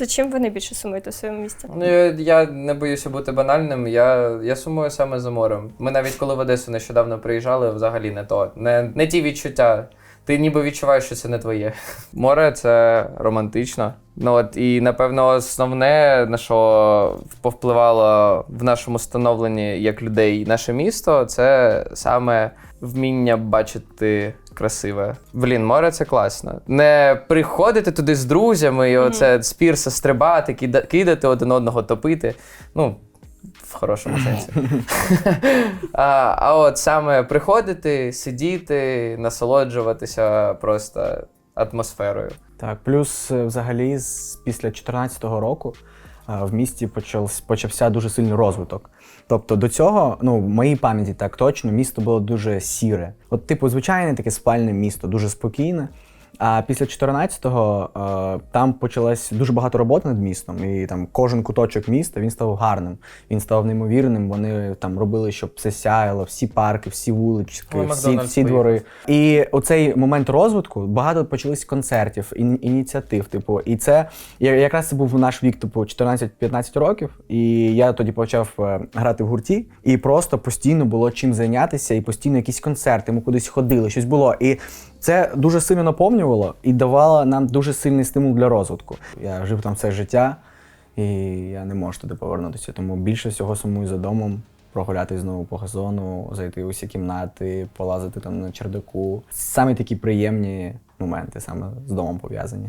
За чим ви найбільше сумуєте у своєму місті? Ну, я, не боюся бути банальним. Я, я сумую саме за морем. Ми навіть коли в Одесу нещодавно приїжджали, взагалі не то. Не, не ті відчуття. Ти ніби відчуваєш, що це не твоє. Море це романтично. Ну от і напевно основне, на що повпливало в нашому становленні як людей наше місто, це саме вміння бачити красиве. Блін, море це класно. Не приходити туди з друзями і оце з пірса стрибати, кида- кидати один одного, топити. Ну, в хорошому сенсі. а, а от саме приходити, сидіти, насолоджуватися просто атмосферою. Так, плюс е, взагалі з після 2014 року е, в місті почався, почався дуже сильний розвиток. Тобто до цього, ну в моїй пам'яті так точно, місто було дуже сіре. От, типу, звичайне таке спальне місто, дуже спокійне. А після 14-го е, там почалось дуже багато роботи над містом, і там кожен куточок міста він став гарним, він став неймовірним. Вони там робили, щоб все сяяло, всі парки, всі вулички, Ну, всі, Макдональдс всі двори. І оцей момент розвитку багато почалось концертів, ін- ініціатив. Типу, і це я- якраз це був наш вік, типу 14-15 років. І я тоді почав е, грати в гурті, і просто постійно було чим зайнятися, і постійно якісь концерти. Ми кудись ходили, щось було. І це дуже сильно наповнювало і давало нам дуже сильний стимул для розвитку. Я жив там все життя, і я не можу туди повернутися. Тому більше всього сумую за домом. Прогулятись знову по газону, зайти у всі кімнати, полазити там на чердаку. Саме такі приємні моменти, саме з домом пов'язані.